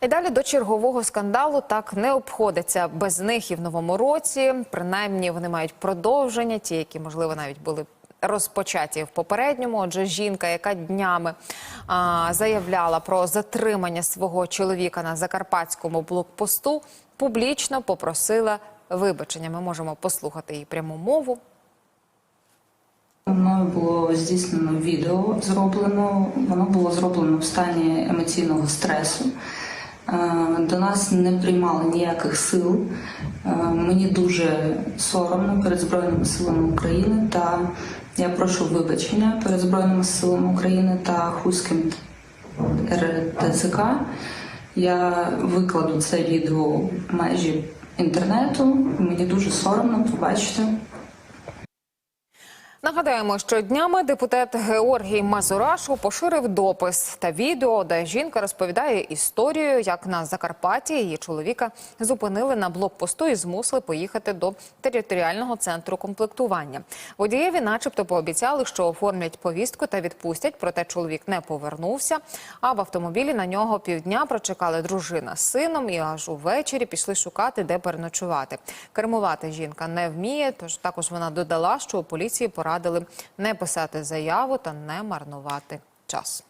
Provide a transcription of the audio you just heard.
І далі до чергового скандалу так не обходиться без них і в новому році. Принаймні вони мають продовження, ті, які можливо навіть були. Розпочаті в попередньому, отже, жінка, яка днями а, заявляла про затримання свого чоловіка на закарпатському блокпосту, публічно попросила вибачення. Ми можемо послухати її пряму мову. Мною було здійснено відео зроблено. Воно було зроблено в стані емоційного стресу. Е, До нас не приймали ніяких сил. Е, Мені дуже соромно перед Збройними силами України та я прошу вибачення перед Збройними силами України та Хуським РТЦК. Я викладу це відео в межі інтернету. Мені дуже соромно, побачите. Нагадаємо, що днями депутат Георгій Мазурашу поширив допис та відео, де жінка розповідає історію, як на Закарпатті її чоловіка зупинили на блокпосту і змусили поїхати до територіального центру комплектування. Водієві, начебто, пообіцяли, що оформлять повістку та відпустять. Проте чоловік не повернувся. А в автомобілі на нього півдня прочекали дружина з сином і аж увечері пішли шукати, де переночувати. Кермувати жінка не вміє, тож також вона додала, що у поліції порадили не писати заяву та не марнувати час.